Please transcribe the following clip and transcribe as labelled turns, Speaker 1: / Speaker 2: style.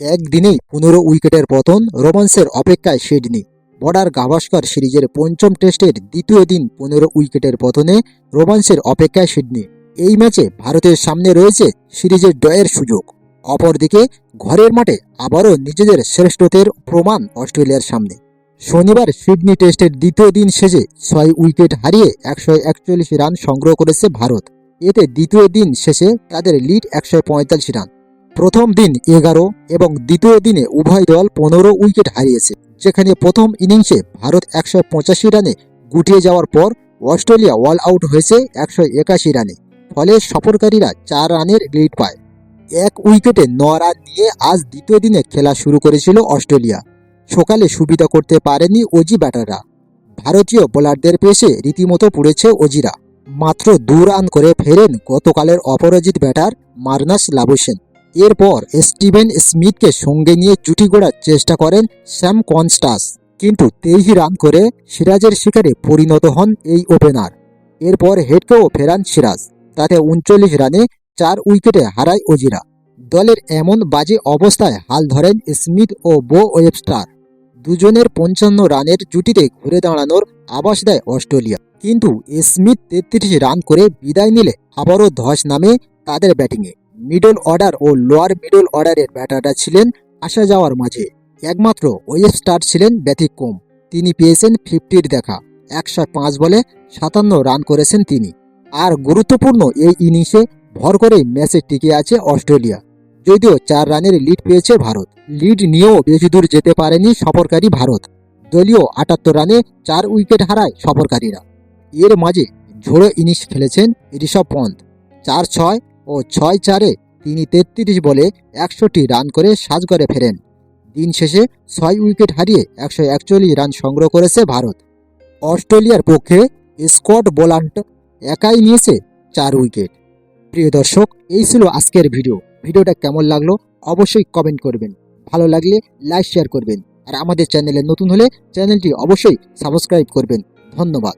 Speaker 1: একদিনেই পনেরো উইকেটের পতন রোমান্সের অপেক্ষায় সিডনি বর্ডার গাভাস্কর সিরিজের পঞ্চম টেস্টের দ্বিতীয় দিন পনেরো উইকেটের পতনে রোমান্সের অপেক্ষায় সিডনি এই ম্যাচে ভারতের সামনে রয়েছে সিরিজের ডয়ের সুযোগ। অপরদিকে ঘরের মাঠে আবারও নিজেদের শ্রেষ্ঠত্বের প্রমাণ অস্ট্রেলিয়ার সামনে। শনিবার সিডনি টেস্টের দ্বিতীয় দিন শেষে ছয় উইকেট হারিয়ে একশো একচল্লিশ রান সংগ্রহ করেছে ভারত। এতে দ্বিতীয় দিন শেষে তাদের লিড একশো পঁয়তাল্লিশ রান। প্রথম দিন এগারো এবং দ্বিতীয় দিনে উভয় দল পনেরো উইকেট হারিয়েছে, যেখানে প্রথম ইনিংসে ভারত একশো পঁচাশি রানে গুটিয়ে যাওয়ার পর অস্ট্রেলিয়া অল আউট হয়েছে একশো একাশি রানে, ফলে সফরকারীরা চার রানের লিড পায়। এক উইকেটে ন রান নিয়ে আজ দ্বিতীয় দিনে খেলা শুরু করেছিল অস্ট্রেলিয়া। সকালে সুবিধা করতে পারেনি অজি ব্যাটাররা। ভারতীয় বোলারদের পেশে রীতিমতো পড়েছে অজিরা মাত্র দু রান করে ফেরেন গতকালের অপরাজিত ব্যাটার মার্নাস লাবুসেন এরপর স্টিভেন স্মিথকে সঙ্গে নিয়ে জুটি গড়ার চেষ্টা করেন স্যাম কনস্টাস, কিন্তু তেইশ রান করে সিরাজের শিকারে পরিণত হন এই ওপেনার। এরপর হেডকেও ফেরান সিরাজ তাতে উনচল্লিশ রানে চার উইকেটে হারায় অজিরা। দলের এমন বাজে অবস্থায় হাল ধরেন স্মিথ ও বো ওয়েবস্টার। দুজনের পঞ্চান্ন রানের জুটিতে ঘুরে দাঁড়ানোর আবাস দেয় অস্ট্রেলিয়া। কিন্তু স্মিথ তেত্রিশ রান করে বিদায় নিলে আবারও ধস নামে তাদের ব্যাটিংয়ে। মিডল অর্ডার ও লোয়ার মিডল অর্ডারের ব্যাটাররা ছিলেন আসা যাওয়ার মাঝে। একমাত্র ওয়েবস্টার ছিলেন ব্যতিক্রম। তিনি পেয়েছেন ফিফটির দেখা, একশো পাঁচ বলে সাতান্ন রান করেছেন তিনি। আর গুরুত্বপূর্ণ এই ইনিংসে ভর করেই ম্যাচে টিকে আছে অস্ট্রেলিয়া। যদিও চার রানের লিড পেয়েছে ভারত। লিড নিয়েও বেশি দূর যেতে পারেনি সফরকারী ভারত। দলীয় আটাত্তর রানে চার উইকেট হারায় সফরকারীরা। এর মাঝে ঝোড়ো ইনিংস খেলেছেন ঋষভ পন্থ চার ছয় ও ছয় চারে তিনি তেত্রিশ বলে একশোটি রান করে সাজগড়ে ফেরেন। দিন শেষে ছয় উইকেট হারিয়ে একশো একচল্লিশ রান সংগ্রহ করেছে ভারত। অস্ট্রেলিয়ার পক্ষে স্কট বোলান্ট একাই নিয়েছে চার উইকেট। প্রিয় দর্শক, এই ছিল আজকের ভিডিও। ভিডিওটা কেমন লাগল অবশ্যই কমেন্ট করবেন। ভালো লাগলে লাইক শেয়ার করবেন। আর আমাদের চ্যানেলে নতুন হলে চ্যানেলটি অবশ্যই সাবস্ক্রাইব করবেন। ধন্যবাদ।